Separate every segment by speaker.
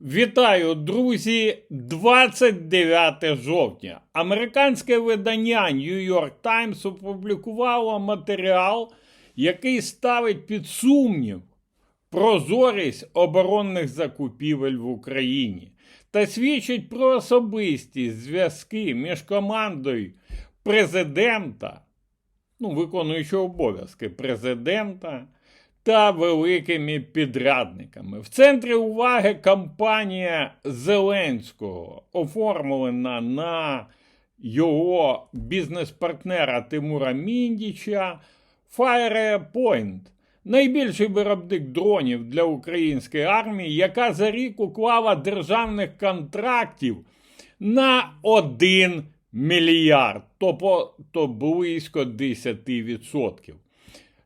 Speaker 1: Вітаю, друзі! 29 жовтня. Американське видання New York Times опублікувало матеріал, який ставить під сумнів прозорість оборонних закупівель в Україні та свідчить про особисті зв'язки між командою президента, ну, виконуючого обов'язки президента та великими підрядниками. В центрі уваги кампанія Зеленського, оформлена на його бізнес-партнера Тимура Міндіча Firepoint, найбільший виробник дронів для української армії, яка за рік уклала державних контрактів на 1 мільярд, тобто близько 10%.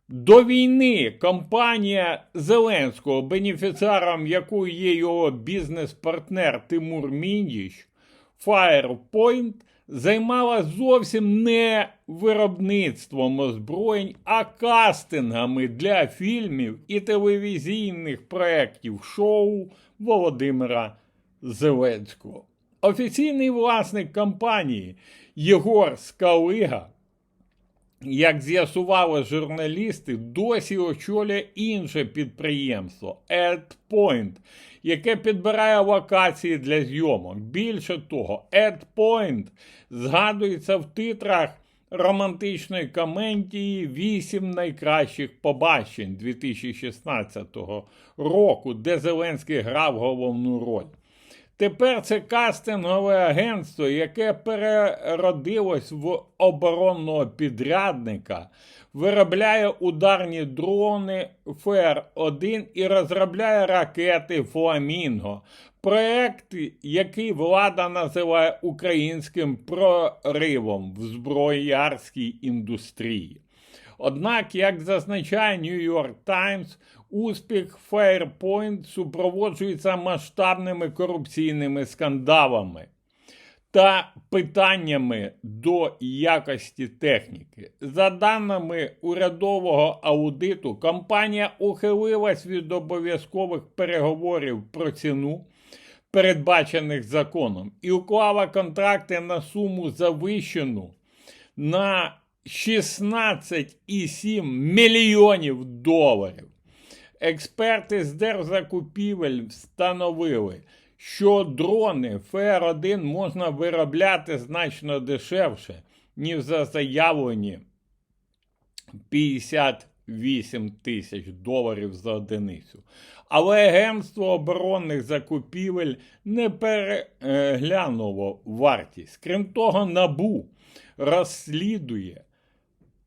Speaker 1: До війни компанія Зеленського, бенефіціаром якої є його бізнес-партнер Тимур Міндіч, Firepoint, займалася зовсім не виробництвом озброєнь, а кастингами для фільмів і телевізійних проєктів шоу Володимира Зеленського. Офіційний власник компанії Єгор Скалига як з'ясували журналісти, досі очолює інше підприємство AdPoint, яке підбирає локації для зйомок. Більше того, AdPoint згадується в титрах романтичної комедії «Вісім найкращих побачень 2016 року, де Зеленський грав головну роль. Тепер це кастингове агентство, яке переродилось в оборонного підрядника, виробляє ударні дрони ФР-1 і розробляє ракети Фламінго. Проект, який влада називає українським проривом в зброярській індустрії. Однак, як зазначає New York Times, успіх Fairpoint супроводжується масштабними корупційними скандалами та питаннями до якості техніки. За даними урядового аудиту, компанія ухилилась від обов'язкових переговорів про ціну, передбачених законом, і уклала контракти на суму завищену на 16,7 мільйонів доларів. Експерти з держзакупівель встановили, що дрони ФР-1 можна виробляти значно дешевше, ніж за заявлені 58 тисяч доларів за одиницю. Але Агентство оборонних закупівель не переглянуло вартість. Крім того, НАБУ розслідує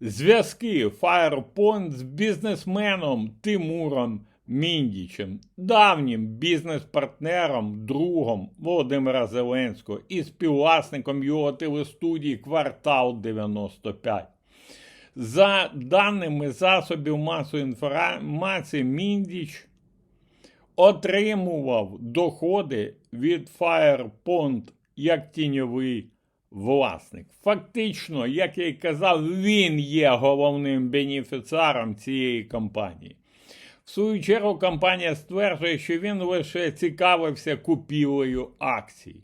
Speaker 1: зв'язки Firepoint з бізнесменом Тимуром Міндічем, давнім бізнес-партнером, другом Володимира Зеленського і співвласником його телестудії Квартал 95. За даними засобів масової інформації, Міндіч отримував доходи від Firepoint як тіньовий власник. Фактично, як я й казав, він є головним бенефіціаром цієї компанії. В свою чергу, компанія стверджує, що він лише цікавився купівлею акцій.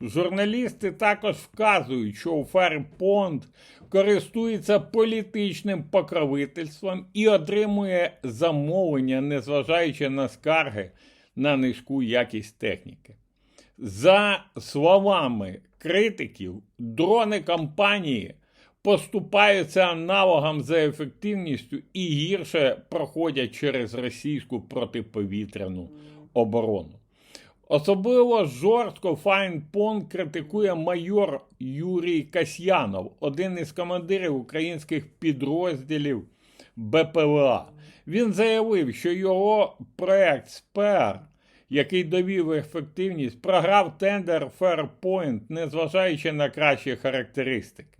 Speaker 1: Журналісти також вказують, що Ферпонд користується політичним покровительством і отримує замовлення, незважаючи на скарги на низьку якість техніки. За словами критиків, дрони компанії поступаються аналогам за ефективністю і гірше проходять через російську протиповітряну оборону. Особливо жорстко Файнпон критикує майор Юрій Касьянов, один із командирів українських підрозділів БПЛА. Він заявив, що його проект СПЕР, який довів ефективність, програв тендер Fairpoint, незважаючи на кращі характеристики.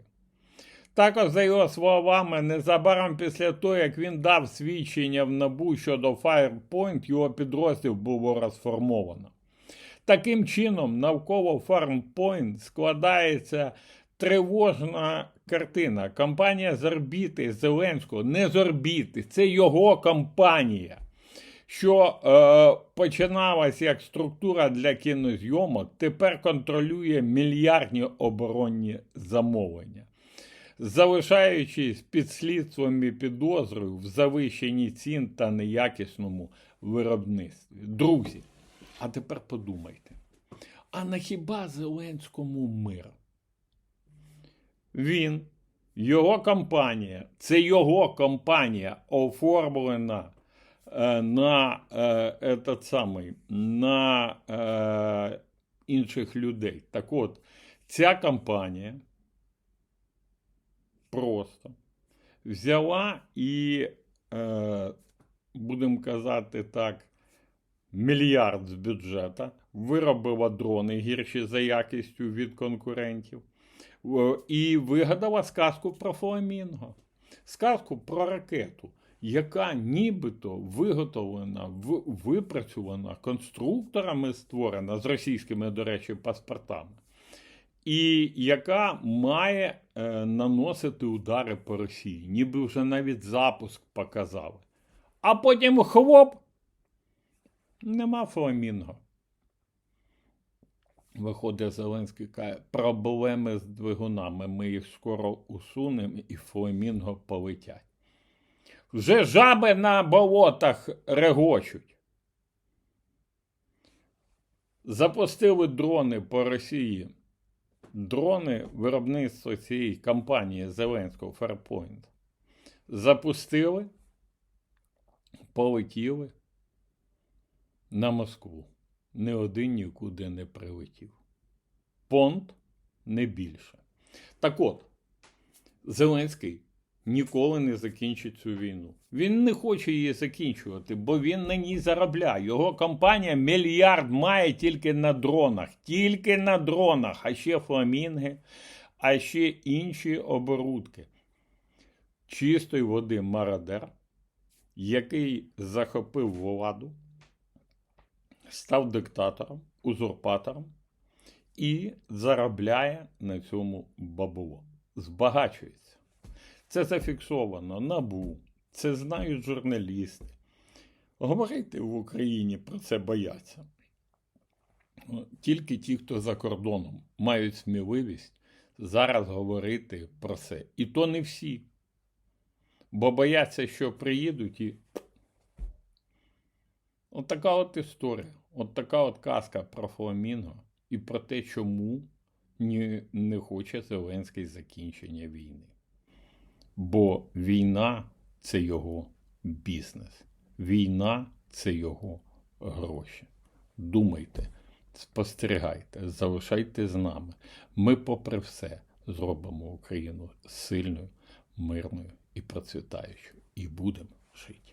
Speaker 1: Також, за його словами, незабаром після того, як він дав свідчення в набу щодо Firepoint, його підрозділ було розформовано. Таким чином, навколо FarmPoint складається тривожна картина. Компанія з орбіти Зеленського не з орбіти, це його компанія. Що е, починалась як структура для кінозйомок, тепер контролює мільярдні оборонні замовлення, залишаючись під слідством і підозрою в завищенні цін та неякісному виробництві. Друзі, а тепер подумайте, а на хіба Зеленському мир? Він, його компанія, це його компанія оформлена на е, этот самий, на е, інших людей. Так от, ця компанія просто взяла і, е, будемо казати так, мільярд з бюджету, виробила дрони гірші за якістю від конкурентів. І вигадала сказку про фламінго. Сказку про ракету, яка нібито виготовлена, випрацьована конструкторами створена з російськими, до речі, паспортами, і яка має е, наносити удари по Росії. Ніби вже навіть запуск показали. А потім хлоп, нема фламінго. Виходить, Зеленський каже, проблеми з двигунами. Ми їх скоро усунемо і фламінго полетять. Вже жаби на болотах регочуть. Запустили дрони по Росії. Дрони виробництва цієї компанії Зеленського Fairpoint. Запустили, полетіли на Москву ні один нікуди не прилетів. Понт не більше. Так от, Зеленський ніколи не закінчить цю війну. Він не хоче її закінчувати, бо він на ній заробляє. Його компанія мільярд має тільки на дронах, тільки на дронах, а ще фламінги, а ще інші оборудки. Чистої води мародер, який захопив владу став диктатором, узурпатором і заробляє на цьому бабло. Збагачується. Це зафіксовано набу, це знають журналісти. Говорити в Україні про це бояться. Тільки ті, хто за кордоном, мають сміливість зараз говорити про це. І то не всі. Бо бояться, що приїдуть і От така от історія. От така от казка про Фламінго і про те, чому не хоче Зеленський закінчення війни. Бо війна це його бізнес. Війна це його гроші. Думайте, спостерігайте, залишайте з нами. Ми, попри все, зробимо Україну сильною, мирною і процвітаючою. І будемо жити.